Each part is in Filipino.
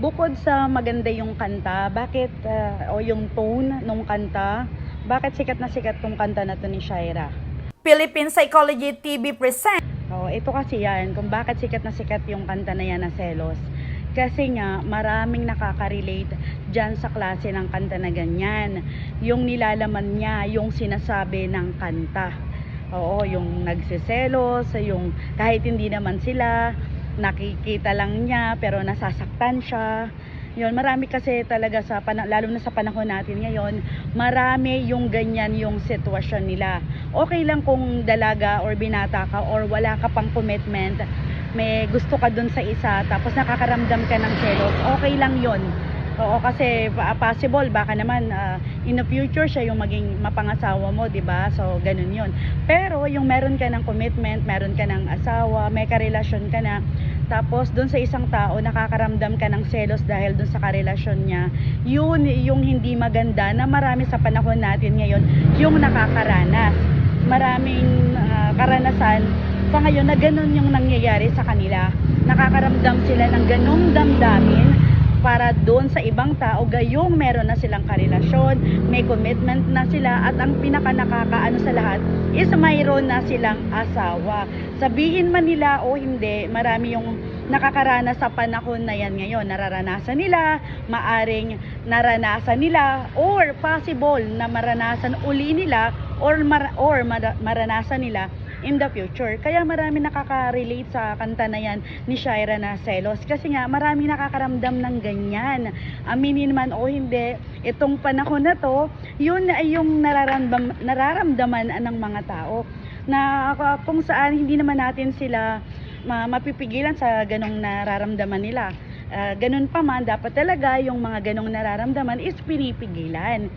bukod sa maganda yung kanta, bakit, ah, o yung tone nung kanta, bakit sikat na sikat tong kanta na to ni Shaira? Philippine Psychology TV presents Oh, ito kasi yan, kung bakit sikat na sikat yung kanta na yan na Selos. Kasi nga, maraming nakaka-relate dyan sa klase ng kanta na ganyan. Yung nilalaman niya, yung sinasabi ng kanta. Oo, yung nagsiselos, yung kahit hindi naman sila, nakikita lang niya, pero nasasaktan siya. Yun, marami kasi talaga sa lalo na sa panahon natin ngayon, marami yung ganyan yung sitwasyon nila. Okay lang kung dalaga or binata ka or wala ka pang commitment, may gusto ka dun sa isa, tapos nakakaramdam ka ng selos, okay lang yon Oo, kasi possible, baka naman ah, in the future siya yung maging mapangasawa mo, di ba? So, ganun yon Pero yung meron ka ng commitment, meron ka ng asawa, may karelasyon ka na, tapos doon sa isang tao nakakaramdam ka ng selos dahil doon sa karelasyon niya. Yun yung hindi maganda na marami sa panahon natin ngayon yung nakakaranas. Maraming ah, karanasan sa ngayon na ganun yung nangyayari sa kanila. Nakakaramdam sila ng ganung damdamin para doon sa ibang tao gayong meron na silang karelasyon, may commitment na sila at ang pinaka nakakaano sa lahat is mayroon na silang asawa. Sabihin man nila o hindi, marami yung nakakaranas sa panahon na yan ngayon. Nararanasan nila, maaring naranasan nila or possible na maranasan uli nila or, mar- or mara- maranasan nila in the future. Kaya marami nakaka-relate sa kanta na yan ni Shaira na selos. Kasi nga marami nakakaramdam ng ganyan. Aminin man o hindi, itong panahon na to, yun ay yung nararamdam, nararamdaman ng mga tao na uh, kung saan hindi naman natin sila ma- mapipigilan sa ganong nararamdaman nila. Ah, ganun pa man, dapat talaga yung mga ganong nararamdaman is pinipigilan.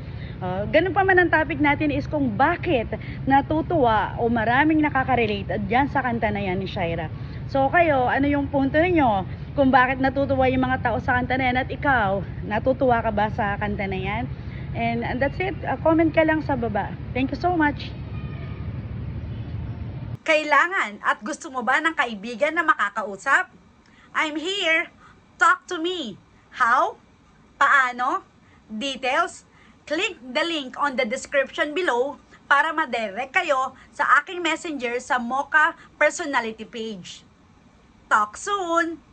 Uh, ganun pa man ang topic natin is kung bakit natutuwa o maraming nakaka-relate at dyan sa kanta na yan ni Shaira. So kayo, ano yung punto ninyo? Kung bakit natutuwa yung mga tao sa kanta na yan at ikaw, natutuwa ka ba sa kanta na yan? And, and that's it. Uh, comment ka lang sa baba. Thank you so much. Kailangan at gusto mo ba ng kaibigan na makakausap? I'm here. Talk to me. How? Paano? Details? Click the link on the description below para madirect kayo sa aking messenger sa Mocha personality page. Talk soon!